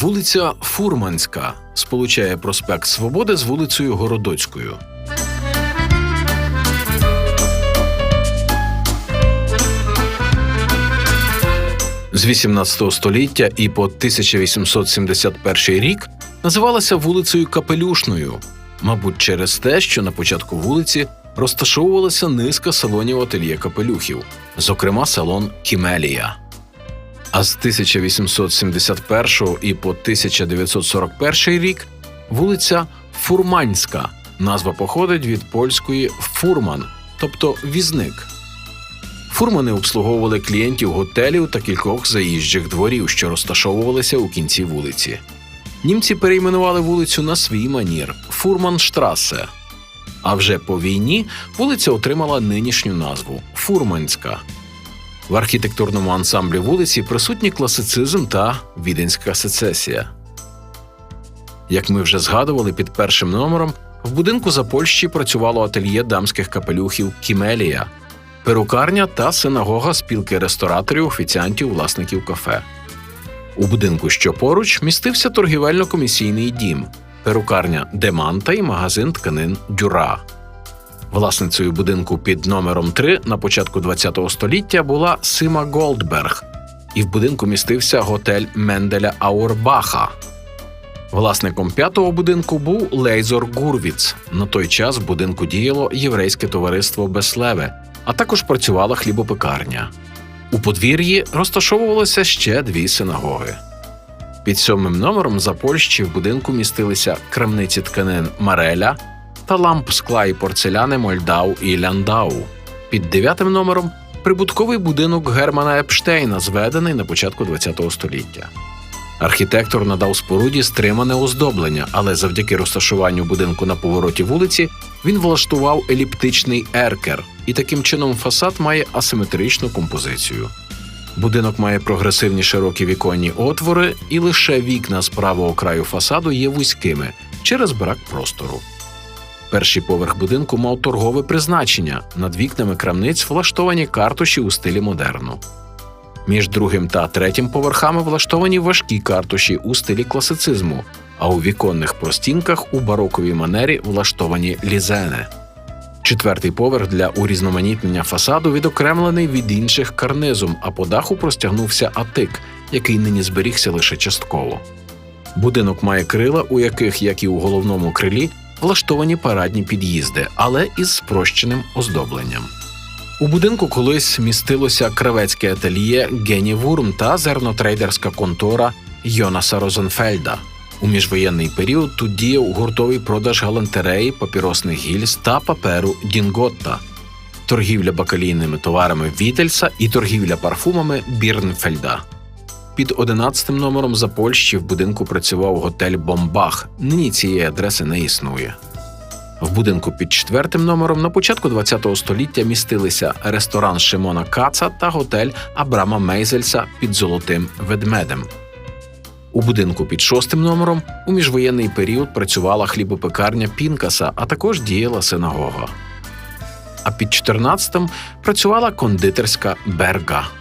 Вулиця Фурманська сполучає проспект Свободи з вулицею Городоцькою. З 18 століття і по 1871 рік називалася вулицею Капелюшною, мабуть, через те, що на початку вулиці розташовувалася низка салонів ательє капелюхів, зокрема салон Кімелія. А з 1871 і по 1941 рік вулиця Фурманська. Назва походить від польської фурман, тобто візник. Фурмани обслуговували клієнтів готелів та кількох заїжджих дворів, що розташовувалися у кінці вулиці. Німці перейменували вулицю на свій манір Фурманштрасе. А вже по війні вулиця отримала нинішню назву Фурманська. В архітектурному ансамблі вулиці присутні класицизм та віденська сецесія. Як ми вже згадували під першим номером, в будинку за Польщі працювало ательє дамських капелюхів Кімелія, перукарня та синагога спілки рестораторів, офіціантів, власників кафе. У будинку, що поруч, містився торгівельно-комісійний дім, перукарня Деманта і магазин тканин Дюра. Власницею будинку під номером 3 на початку ХХ століття була Сима Голдберг, і в будинку містився готель Менделя Аурбаха. Власником п'ятого будинку був Лейзор Гурвіц. На той час в будинку діяло єврейське товариство Беслеве, а також працювала хлібопекарня. У подвір'ї розташовувалося ще дві синагоги. Під сьомим номером за Польщі в будинку містилися крамниці тканин Мареля та ламп скла і порцеляни Мольдау і Ляндау. Під дев'ятим номером прибутковий будинок Германа Епштейна, зведений на початку ХХ століття. Архітектор надав споруді стримане оздоблення, але завдяки розташуванню будинку на повороті вулиці він влаштував еліптичний еркер, і таким чином фасад має асиметричну композицію. Будинок має прогресивні широкі віконні отвори, і лише вікна з правого краю фасаду є вузькими через брак простору. Перший поверх будинку мав торгове призначення. Над вікнами крамниць влаштовані картуші у стилі модерну. Між другим та третім поверхами влаштовані важкі картуші у стилі класицизму, а у віконних простінках у бароковій манері влаштовані лізени. Четвертий поверх для урізноманітнення фасаду відокремлений від інших карнизом, а по даху простягнувся атик, який нині зберігся лише частково. Будинок має крила, у яких, як і у головному крилі, влаштовані парадні під'їзди, але із спрощеним оздобленням. У будинку колись містилося кравецьке ательє Гені Вурм та зернотрейдерська контора Йонаса Розенфельда. У міжвоєнний період тут діяв гуртовий продаж галантереї, папіросних гільз та паперу Дінготта, торгівля бакалійними товарами Вітельса і торгівля парфумами Бірнфельда. Під 11 номером за Польщі в будинку працював готель Бомбах. Нині цієї адреси не існує. В будинку під четвертим номером на початку ХХ століття містилися ресторан Шимона Каца та готель Абрама Мейзельса під золотим ведмедем. У будинку під шостим номером у міжвоєнний період працювала хлібопекарня Пінкаса, а також діяла синагога. А під 14-м працювала кондитерська Берга.